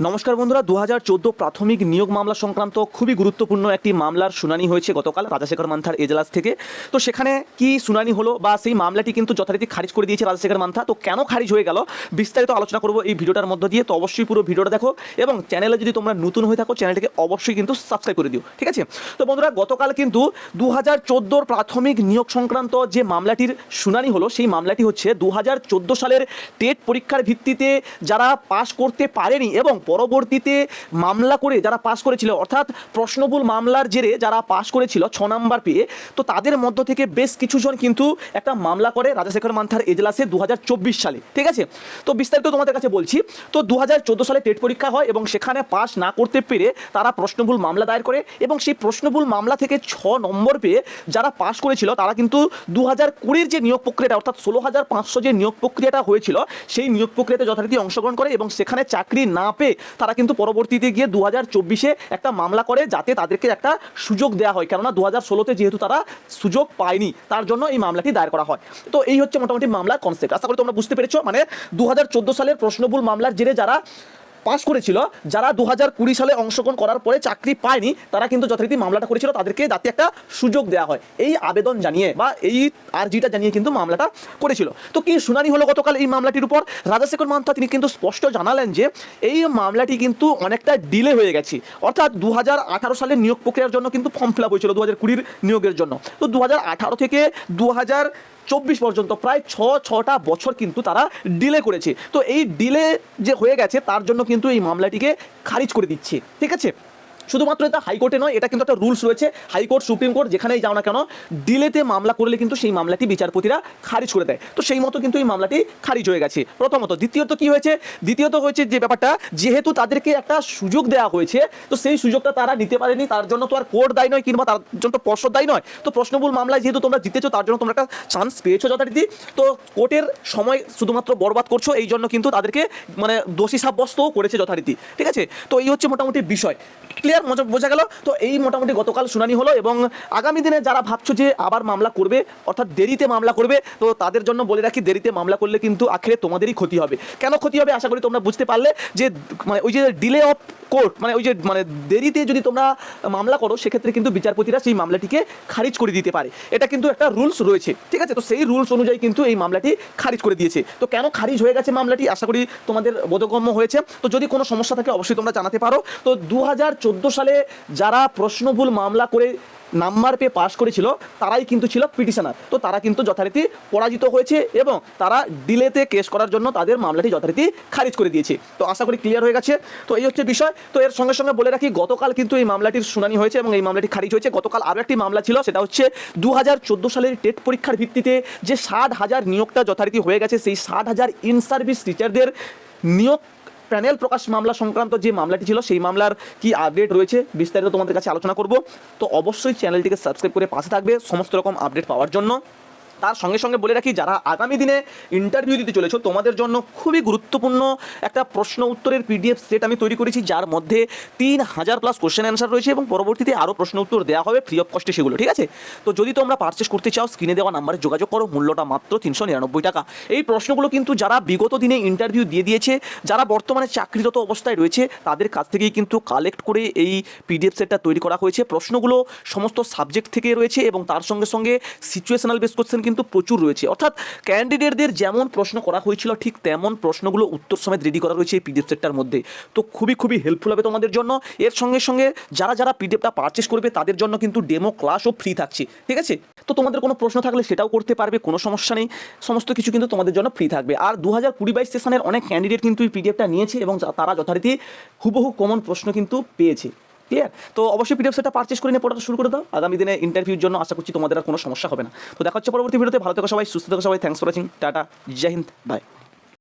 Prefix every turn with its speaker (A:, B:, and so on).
A: নমস্কার বন্ধুরা দু হাজার চোদ্দ প্রাথমিক নিয়োগ মামলা সংক্রান্ত খুবই গুরুত্বপূর্ণ একটি মামলার শুনানি হয়েছে গতকাল রাজাশেখর মান্থার এজলাস থেকে। তো সেখানে কি শুনানি হলো বা সেই মামলাটি কিন্তু যথারীতি খারিজ করে দিয়েছে রাজাশেখর মান্থা। তো কেন খারিজ হয়ে গেল? বিস্তারিত আলোচনা করব এই ভিডিওটার মধ্য দিয়ে। তো অবশ্যই পুরো ভিডিওটা দেখো এবং চ্যানেলে যদি তোমরা নতুন হয়ে থাকো, চ্যানেলটিকে অবশ্যই কিন্তু সাবস্ক্রাইব করে দিও, ঠিক আছে? তো বন্ধুরা, গতকাল কিন্তু দু হাজার প্রাথমিক নিয়োগ সংক্রান্ত যে মামলাটির শুনানি হলো, সেই মামলাটি হচ্ছে দু হাজার চোদ্দ সালের টেট পরীক্ষার ভিত্তিতে যারা পাশ করতে পারেনি এবং পরবর্তীতে মামলা করে যারা পাশ করেছিল, অর্থাৎ প্রশ্নবুল মামলার জেরে যারা পাশ করেছিল ছ নাম্বার পেয়ে তো তাদের মধ্য থেকে বেশ কিছুজন কিন্তু একটা মামলা করে রাজাশেখর মান্থার এজলাসে দু হাজার চব্বিশ সালে, ঠিক আছে? তো বিস্তারিত তোমাদের কাছে বলছি, তো দু হাজার চোদ্দ সালে টেট পরীক্ষা হয় এবং সেখানে পাশ না করতে পেরে তারা প্রশ্নবুল মামলা দায়ের করে এবং সেই প্রশ্নবুল মামলা থেকে ছ নম্বর পেয়ে যারা পাশ করেছিল, তারা কিন্তু দু হাজার কুড়ির যে নিয়োগ প্রক্রিয়াটা, অর্থাৎ ষোলো হাজার পাঁচশো যে নিয়োগ প্রক্রিয়াটা হয়েছিল, সেই নিয়োগ প্রক্রিয়াতে যথারীতি অংশগ্রহণ করে এবং সেখানে চাকরি না পেয়ে তারা কিন্তু পরবর্তীতে গিয়ে দু হাজার চব্বিশে একটা মামলা করে যাতে তাদেরকে একটা সুযোগ দেওয়া হয়। কেননা দু হাজার ষোলোতে যেহেতু তারা সুযোগ পায়নি, তার জন্য এই মামলাটি দায়ের করা হয়। তো এই হচ্ছে মোটামুটি মামলার কনসেপ্ট আশা করি তোমরা বুঝতে পেরেছ। মানে দু হাজার চোদ্দ সালের প্রশ্নবুল মামলার জেরে যারা পাস করেছিল, যারা দু হাজার কুড়ি সালে অংশগ্রহণ করার পরে চাকরি পায়নি, তারা কিন্তু যথারীতি মামলাটা করেছিল, তাদেরকে যাতে একটা সুযোগ দেওয়া হয়। এই আবেদন জানিয়ে বা এই আর্জিটা জানিয়ে কিন্তু মামলাটা করেছিল। তো কি শুনানি হলো গতকাল এই মামলাটির উপর? রাজাশেখর মান্থা তিনি কিন্তু স্পষ্ট জানালেন যে, এই মামলাটি কিন্তু অনেকটা ডিলে হয়ে গেছে। অর্থাৎ দু হাজার আঠারো সালের নিয়োগ প্রক্রিয়ার জন্য কিন্তু ফর্ম ফিল আপ হয়েছিল দু হাজার কুড়ির নিয়োগের জন্য। তো দু হাজার আঠারো থেকে দু হাজার চব্বিশ পর্যন্ত প্রায় ছ, ছটা বছর কিন্তু তারা ডিলে করেছে। তো এই ডিলে যে হয়ে গেছে, তার জন্য কিন্তু এই মামলাটিকে খারিজ করে দিচ্ছে। ঠিক আছে? শুধুমাত্র এটা হাইকোর্টে নয়, এটা কিন্তু একটা রুলস রয়েছে। হাইকোর্ট, সুপ্রিম কোর্ট, যেখানেই যাও না কেন ডিলেতে মামলা করলে কিন্তু সেই মামলাটি বিচারপতিরা খারিজ করে দেয়। তো সেই মতো কিন্তু এই মামলাটি খারিজ হয়ে গেছে। প্রথমত, দ্বিতীয়ত কি হয়েছে? দ্বিতীয়ত হয়েছে যে ব্যাপারটা, যেহেতু তাদেরকে একটা সুযোগ দেওয়া হয়েছে, তো সেই সুযোগটা তারা নিতে পারেনি, তার জন্য তো আর কোর্ট দায়ী নয়, কিংবা তার জন্য তো পর্ষদ দায়ী নয়। তো প্রশ্নবুল মামলায় যেহেতু তোমরা জিতেছো, তার জন্য তোমরা একটা চান্স পেয়েছ যথারীতি। তো কোর্টের সময় শুধুমাত্র বরবাদ করছ, এই জন্য কিন্তু তাদেরকে মানে দোষী সাব্যস্তও করেছে যথারীতি। ঠিক আছে? তো এই হচ্ছে মোটামুটি বিষয়। ক্লিয়ার বোঝা গেল। তো এই মোটামুটি গতকাল শুনানি হলো এবং আগামী দিনে যারা ভাবছ যে আবার মামলা করবে, অর্থাৎ দেরিতে মামলা করবে, তো তাদের জন্য বলে রাখি, দেরিতে মামলা করলে কিন্তু আখেরে তোমাদেরই ক্ষতি হবে। কেন ক্ষতি হবে? আশা করি তোমরা বুঝতে পারলে যে মানে ওই যে ডিলে অফ কোর্ট মানে ওই যে মানে দেরিতে যদি তোমরা মামলা করো, সেক্ষেত্রে কিন্তু বিচারপতিরা সেই মামলাটিকে খারিজ করে দিতে পারে। এটা কিন্তু একটা রুলস রয়েছে, ঠিক আছে? তো সেই রুলস অনুযায়ী কিন্তু এই মামলাটি খারিজ করে দিয়েছে। তো কেন খারিজ হয়ে গেছে মামলাটি? আশা করি তোমাদের বোধগম্য হয়েছে। তো যদি কোনো সমস্যা থাকে, অবশ্যই তোমরা জানাতে পারো। তো দু হাজার চোদ্দ সালে যারা প্রশ্নভুল মামলা করে নাম্বার পেয়ে পাশ করেছিল, তারাই কিন্তু ছিল পিটিশনার তো তারা কিন্তু যথারীতি পরাজিত হয়েছে এবং তারা ডিলেতে কেস করার জন্য তাদের মামলাটি যথারীতি খারিজ করে দিয়েছে। তো আশা করি ক্লিয়ার হয়ে গেছে। তো এই হচ্ছে বিষয়। তো এর সঙ্গে সঙ্গে বলে রাখি, গতকাল কিন্তু এই মামলাটির শুনানি হয়েছে এবং এই মামলাটি খারিজ হয়েছে। গতকাল আরও একটি মামলা ছিল, সেটা হচ্ছে দু হাজার চোদ্দ সালের টেট পরীক্ষার ভিত্তিতে যে ষাট হাজার নিয়োগটা যথারীতি হয়ে গেছে, সেই ষাট হাজার ইন সার্ভিস টিচারদের নিয়োগ প্যানেল প্রকাশ মামলা সংক্রান্ত যে মামলাটি ছিল, সেই মামলার কি আপডেট রয়েছে বিস্তারিত তোমাদের কাছে আলোচনা করব। তো অবশ্যই চ্যানেলটিকে সাবস্ক্রাইব করে পাশে থাকবে, সমস্ত রকম আপডেট পাওয়ার জন্য। তার সঙ্গে সঙ্গে বলে রাখি, যারা আগামী দিনে ইন্টারভিউ দিতে চলেছো, তোমাদের জন্য খুবই গুরুত্বপূর্ণ একটা প্রশ্ন উত্তরের পিডিএফ সেট আমি তৈরি করেছি, যার মধ্যে তিন হাজার প্লাস কোশ্চেন অ্যান্সার রয়েছে এবং পরবর্তীতে আরও প্রশ্ন উত্তর দেওয়া হবে ফ্রি অফ কস্টে সেগুলো, ঠিক আছে? তো যদি তোমরা পারচেস করতে চাও স্ক্রিনে দেওয়া নাম্বারে যোগাযোগ করো, মূল্যটা মাত্র তিনশো নিরানব্বই টাকা। এই প্রশ্নগুলো কিন্তু যারা বিগত দিনে ইন্টারভিউ দিয়ে দিয়েছে, যারা বর্তমানে চাকরিরত অবস্থায় রয়েছে, তাদের কাছ থেকেই কিন্তু কালেক্ট করে এই পিডিএফ সেটটা তৈরি করা হয়েছে। প্রশ্নগুলো সমস্ত সাবজেক্ট থেকে রয়েছে এবং তার সঙ্গে সঙ্গে সিচুয়েশনাল বেস কোশ্চেন কিন্তু প্রচুর রয়েছে। অর্থাৎ ক্যান্ডিডেটদের যেমন প্রশ্ন করা হয়েছিল, ঠিক তেমন প্রশ্নগুলো উত্তর সমেত রেডি করা রয়েছে এই পিডিএফ সেটটার মধ্যে। তো খুবই খুবই হেল্পফুল হবে তোমাদের জন্য। এর সঙ্গে সঙ্গে যারা যারা পিডিএফটা পারচেস করবে, তাদের জন্য কিন্তু ডেমো ক্লাসও ফ্রি থাকছে। ঠিক আছে? তো তোমাদের কোনো প্রশ্ন থাকলে সেটাও করতে পারবে, কোনো সমস্যা নেই। সমস্ত কিছু কিন্তু তোমাদের জন্য ফ্রি থাকবে। আর দু হাজার কুড়ি বাইশ সেশনের অনেক ক্যান্ডিডেট কিন্তু এই পিডিএফটা নিয়েছে এবং তারা যথারীতি হুবহু কমন প্রশ্ন কিন্তু পেয়েছে। ক্লিয়ার তো অবশ্যই পিডিএফ সেটা পারচেস করে নিয়ে পড়াটা শুরু করে দাও। আগামী দিনে ইন্টারভিউর জন্য আশা করছি তোমাদের আর কোনো সমস্যা হবে না। তো দেখা হচ্ছে পরবর্তী ভিডিওতে ভালো থেকো সবাই, সুস্থ থেকো সবাই। থ্যাংকস ফর ওয়াচিং টাটা জয় হিন্দ বাই